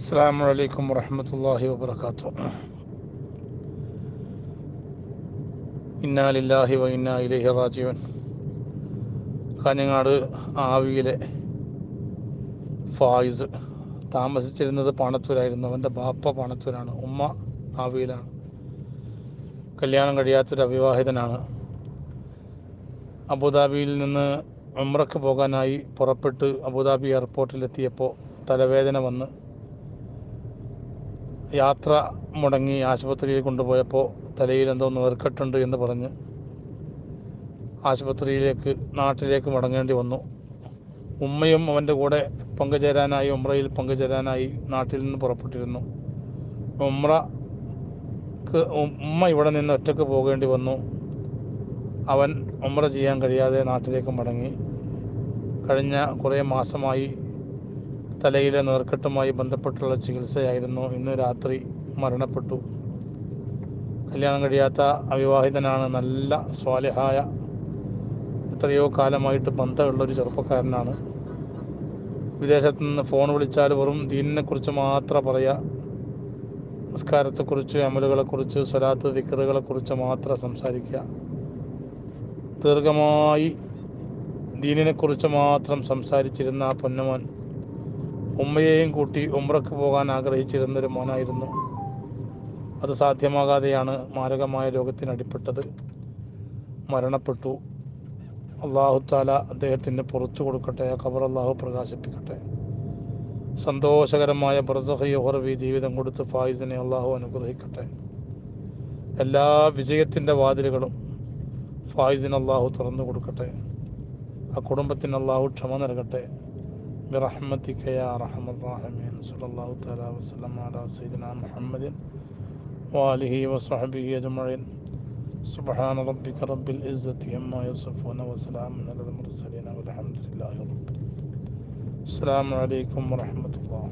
അസ്സാം വലൈക്കും വറഹമത്തല്ലാഹി വാത്തു ഇന്നാലില്ലാഹി വ ഇന്നാ ഇലഹി റാജീവൻ കാഞ്ഞങ്ങാട് ആവിയിലെ ഫായിസ് താമസിച്ചിരുന്നത് പാണത്തൂരായിരുന്നു അവന്റെ ബാപ്പ പാണത്തൂരാണ്. ഉമ്മ ആവിയിലാണ്. കല്യാണം കഴിയാത്തൊരു അവിവാഹിതനാണ്. അബുദാബിയിൽ നിന്ന് ഉമ്രക്ക് പോകാനായി പുറപ്പെട്ട് അബുദാബി എയർപോർട്ടിലെത്തിയപ്പോൾ തലവേദന വന്ന് യാത്ര മുടങ്ങി ആശുപത്രിയിൽ കൊണ്ടുപോയപ്പോൾ തലയിൽ എന്തോ നേർക്കെട്ടുണ്ട് എന്ന് പറഞ്ഞ് ആശുപത്രിയിലേക്ക് നാട്ടിലേക്ക് മടങ്ങേണ്ടി വന്നു. ഉമ്മയും അവന്റെ കൂടെ പങ്കുചേരാനായി ഉമ്രയിൽ പങ്കുചേരാനായി നാട്ടിൽ നിന്ന് പുറപ്പെട്ടിരുന്നു. ഉമ്രക്ക് ഉമ്മ ഇവിടെ നിന്ന് ഒറ്റയ്ക്ക് പോകേണ്ടി വന്നു. അവൻ ഉമ്ര ചെയ്യാൻ കഴിയാതെ നാട്ടിലേക്ക് മടങ്ങി. കഴിഞ്ഞ കുറേ മാസമായി തലയിലെ നേർക്കെട്ടുമായി ബന്ധപ്പെട്ടുള്ള ചികിത്സയായിരുന്നു. ഇന്ന് രാത്രി മരണപ്പെട്ടു. കല്യാണം കഴിയാത്ത അവിവാഹിതനാണ് നല്ല സ്വാലിഹായ എത്രയോ കാലമായിട്ട് ബന്ധമുള്ള ഒരു ചെറുപ്പക്കാരനാണ്. വിദേശത്ത് നിന്ന് ഫോൺ വിളിച്ചാൽ വെറും ദീനിനെക്കുറിച്ച് മാത്രം പറയുക നിസ്കാരത്തെക്കുറിച്ച് അമലുകളെക്കുറിച്ച് സ്വലാത്ത് ദിക്കറുകളെക്കുറിച്ച് മാത്രം സംസാരിക്കുക ദീർഘമായി ദീനിനെക്കുറിച്ച് മാത്രം സംസാരിച്ചിരുന്ന ആ പൊന്നുമോൻ ഉമ്മയെയും കൂട്ടി ഉമ്രക്ക് പോകാൻ ആഗ്രഹിച്ചിരുന്നൊരു മോനായിരുന്നു. അത് സാധ്യമാകാതെയാണ് മാരകമായ രോഗത്തിനടിപ്പെട്ടത് മരണപ്പെട്ടു. അള്ളാഹു താല അദ്ദേഹത്തിന് പുറത്തു കൊടുക്കട്ടെ. ഖബർ അള്ളാഹു പ്രകാശിപ്പിക്കട്ടെ. സന്തോഷകരമായ ബർസഹയോഹർവി ജീവിതം കൊടുത്ത് ഫായിസിനെ അള്ളാഹു അനുഗ്രഹിക്കട്ടെ. എല്ലാ വിജയത്തിന്റെ വാതിലുകളും ഫായിസിന് അള്ളാഹു തുറന്നു കൊടുക്കട്ടെ. ആ കുടുംബത്തിന് അള്ളാഹു ക്ഷമ നൽകട്ടെ. برحمتك يا أرحم الراحمين. صلى الله تعالى وسلم على سيدنا محمد وآله وصحبه أجمعين. سبحان ربك رب العزة عما يصفون وسلام على المرسلين والحمد لله رب السلام عليكم ورحمة الله.